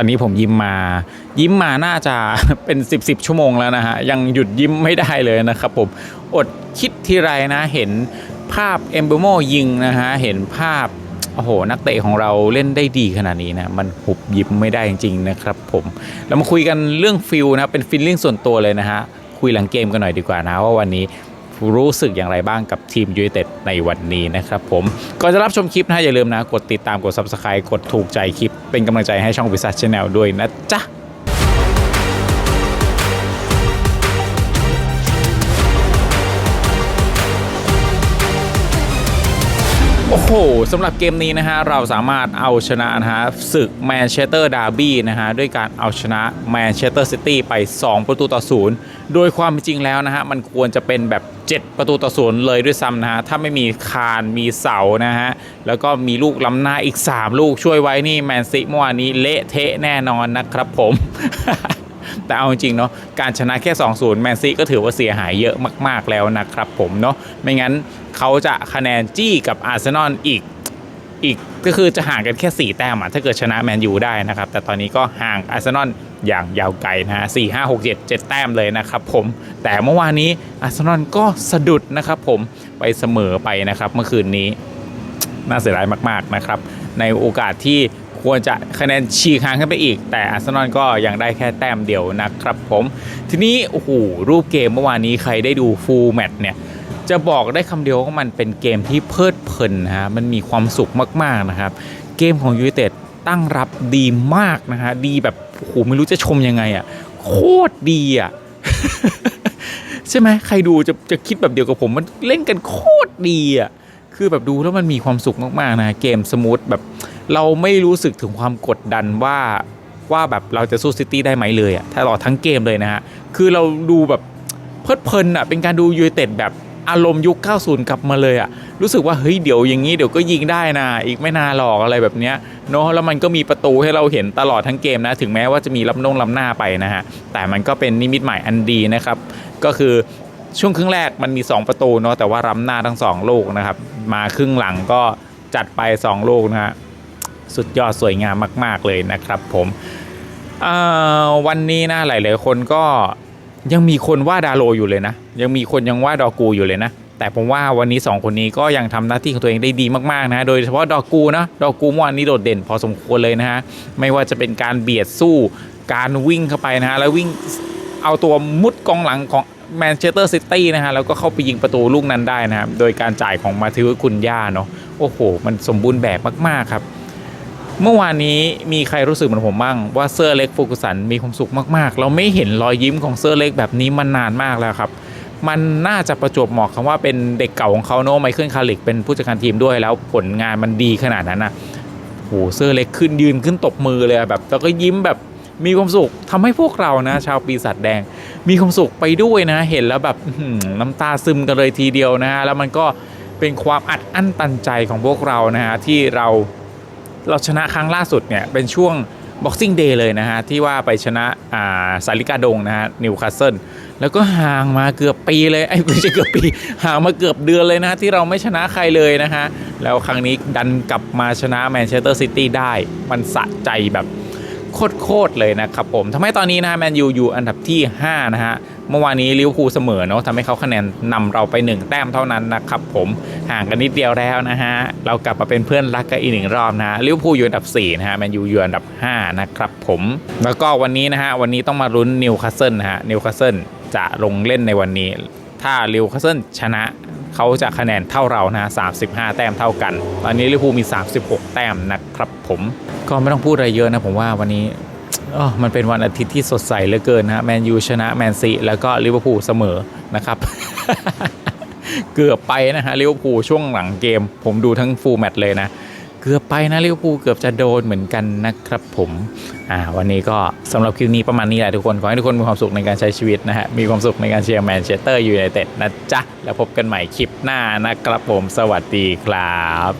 ตอนนี้ผมยิ้มมา ยิ้มมาน่าจะเป็น10บสชั่วโมงแล้วนะฮะ ยังหยุดยิ้มไม่ได้เลยนะครับผม อดคิดทีไรนะ เห็นภาพเอมเบโมยิงนะฮะ เห็นภาพโอ้โห นักเตะของเราเล่นได้ดีขนาดนี้นะ มันหุบยิ้มไม่ได้จริงๆนะครับผมเรามาคุยกันเรื่องฟิลนะ เป็นฟิลลิ่งส่วนตัวเลยนะฮะ คุยหลังเกมกันหน่อยดีกว่านะว่าวันนี้ รู้สึกอย่างไรบ้างกับทีมยูไนเต็ดในวันนี้นะครับผมก่อนจะรับชมคลิปนะอย่าลืมนะ กดติดตามกด subscribe กดถูกใจคลิป เป็นกำลังใจให้ช่องวิสัชแนลด้วยนะจ๊ะ โอ้โหสำหรับเกมนี้นะฮะเราสามารถเอาชนะนะฮะศึกแมนเชสเตอร์ดาร์บี้นะฮะด้วยการเอาชนะแมนเชสเตอร์ซิตี้ไป 2 ประตูต่อศูนย์โดยความจริงแล้วนะฮะมันควรจะเป็นแบบ 7 ประตูต่อศูนย์เลยด้วยซ้ำนะฮะถ้าไม่มีคานมีเสานะฮะแล้วก็มีลูกล้ำหน้าอีก 3 ลูกช่วยไว้นี่แมนซีเมื่อวานนี้เละเทะแน่นอนนะครับผม แต่เอาจริงๆเนาะการชนะแค่ 2-0 แมนซีก็ถือว่าเสียหายเยอะมากๆแล้วนะครับผมเนาะไม่งั้นเขาจะคะแนนจี้กับอาร์เซนอลอีกอีกก็คือจะห่างกันแค่ 4 แต้มอะถ้าเกิดชนะแมนยูได้นะครับ แต่ตอนนี้ก็ห่างอาร์เซนอลอย่างยาวไกลนะฮะ4 5 6 7 7แต้มเลยนะครับผม แต่เมื่อวานนี้อาร์เซนอลก็สะดุดนะครับผมไปเสมอไปนะครับเมื่อคืนนี้ น่าเสียดายมาก ๆ นะครับ ในโอกาสที่ ควรจะคะแนนฉีกห่างขึ้นไปอีก แต่อาร์เซนอลก็ยังได้แค่แต้มเดียวนะครับผมทีนี้โอ้โหรูปเกมเมื่อวานนี้ใครได้ดูฟูลแมตช์เนี่ยจะบอกได้คำเดียวว่ามันเป็นเกมที่เพลิดเพลินนะฮะมันมีความสุขมากๆนะครับ เกมของยู i นเต็ดตั้งรับดีมากนะฮะดีแบบโอ้โหไม่รู้จะชมยังไงอะ่ะโคตรดีอะใช่ไหมใครดูจะจะคิดแบบเดียวกับผมมันเล่นกันโคตรดีอะคือแบบดูแล้วมันมีความสุขมากๆนะเกมสมูทแบบ เราไม่รู้สึกถึงความกดดันว่าว่าแบบเราจะสู้ซิตี้ได้ไหมเลยอะถ้าตลอดทั้งเกมเลยนะฮะ คือเราดูแบบเพลิดเพลินอะเป็นการดูยูไนเต็ดแบบอารมณ์ยุค 90 กลับมาเลยอะรู้สึกว่าเฮ้ยเดี๋ยวอย่างนี้เดี๋ยวก็ยิงได้นะ อีกไม่นานหรอกอะไรแบบเนี้ยเนาะแล้วมันก็มีประตูให้เราเห็นตลอดทั้งเกมนะ ถึงแม้ว่าจะมีลำนงลำหน้าไปนะฮะ แต่มันก็เป็นนิมิตหมายอันดีนะครับ ก็คือช่วงครึ่งแรกมันมี 2 ประตูเนาะแต่ว่าล้ำหน้าทั้ง 2 ลูกนะครับ มาครึ่งหลังก็จัดไป 2 ลูกนะฮะ สุดยอดสวยงามมาก ๆ เลยนะครับผมอ่อวันนี้นะหลาย ๆ คนก็ยังมีคนว่าดาโลอยู่เลยนะ ยังมีคนยังว่าดอกูอยู่เลยนะ แต่ผมว่าวันนี้ 2 คนนี้ก็ยังทำหน้าที่ของตัวเองได้ดีมาก ๆ นะ โดยเฉพาะดอกูนะดอกูเมื่อวานนี้โดดเด่นพอสมควรเลยนะฮะ ไม่ว่าจะเป็นการเบียดสู้การวิ่งเข้าไปนะฮะ แล้ววิ่งเอาตัวมุดกองหลังของแมนเชสเตอร์ซิตี้นะฮะ แล้วก็เข้าไปยิงประตูลูกนั้นได้นะครับ โดยการจ่ายของมาทิวคุณย่าเนาะโอ้โห มันสมบูรณ์แบบมาก ๆ ครับ เมื่อวานนี้มีใครรู้สึกเหมือนผมบ้างว่าเซอร์เล็กฟูกุสันมีความสุขมากๆ เราไม่เห็นรอยยิ้มของเซอร์เล็กแบบนี้มานานมากแล้วครับ มันน่าจะประจวบเหมาะคำว่าเป็นเด็กเก่าของเขาเนไมเคิลคาริกเป็นผู้จัดการทีมด้วยแล้วผลงานมันดีขนาดนั้นนะโหเซอร์เล็กขึ้นยืนขึ้นตบมือเลยแบบแล้วก็ยิ้มแบบมีความสุขทำให้พวกเรานะ ชาวปีศาจแดง มีความสุขไปด้วยนะ เห็นแล้วแบบอื้อหือน้ำตาซึมกันเลยทีเดียวนะฮะแล้วมันก็เป็นความอัดอั้นตันใจของพวกเรานะฮะที่เรา เราชนะครั้งล่าสุดเนี่ยเป็นช่วง Boxing Day เลยนะฮะ ที่ว่าไปชนะอ่าสาริกาดงนะฮะนิวคาสเซิลแล้วก็ห่างมาเกือบปีเลยไอ้ไม่ใช่เกือบปี ห่างมาเกือบเดือนเลยนะ ที่เราไม่ชนะใครเลยนะฮะ แล้วครั้งนี้ดันกลับมาชนะแมนเชสเตอร์ซิตี้ได้ มันสะใจแบบ โคตรๆเลยนะครับผมทำให้ตอนนี้นะแมนยูอยู่อันดับที่ 5 นะฮะ เมื่อวานนี้ลิเวอร์พูลเสมอเนาะทำให้เขาคะแนนนำเราไป 1 แต้มเท่านั้นนะครับผมห่างกันนิดเดียวแล้วนะฮะ เรากลับมาเป็นเพื่อนรักกันอีกหนึ่งรอบนะฮะลิเวอร์พูลอยู่อันดับ4นะฮะแมนยูอยู่อันดับ 5 นะครับผมแล้วก็วันนี้นะฮะวันนี้ต้องมาลุ้นนิวคาสเซิลนะฮะนิวคาสเซิลจะลงเล่นในวันนี้ ถ้าลิวคาสเซิลชนะ เขาจะคะแนนเท่าเรานะ35 แต้มเท่ากัน ตอนนี้ลิเวอร์พูลมี 36 แต้มนะครับผมก็ไม่ต้องพูดอะไรเยอะนะผมว่าวันนี้มันเป็นวันอาทิตย์ที่สดใสเหลือเกินนะแมนยูชนะแมนซีแล้วก็ลิเวอร์พูลเสมอนะครับ เกือบไปนะฮะลิเวอร์พูลช่วงหลังเกม ผมดูทั้งฟูลแมตช์เลยนะ เกือบไปนะลิเวอร์พูลเกือบจะโดนเหมือนกันนะครับผมอ่าวันนี้ก็สำหรับคลิปนี้ประมาณนี้แหละทุกคน ขอให้ทุกคนมีความสุขในการใช้ชีวิตนะฮะ มีความสุขในการเชียร์แมนเชสเตอร์ยูไนเต็ดนะจ๊ะ แล้วพบกันใหม่คลิปหน้านะครับผม สวัสดีครับ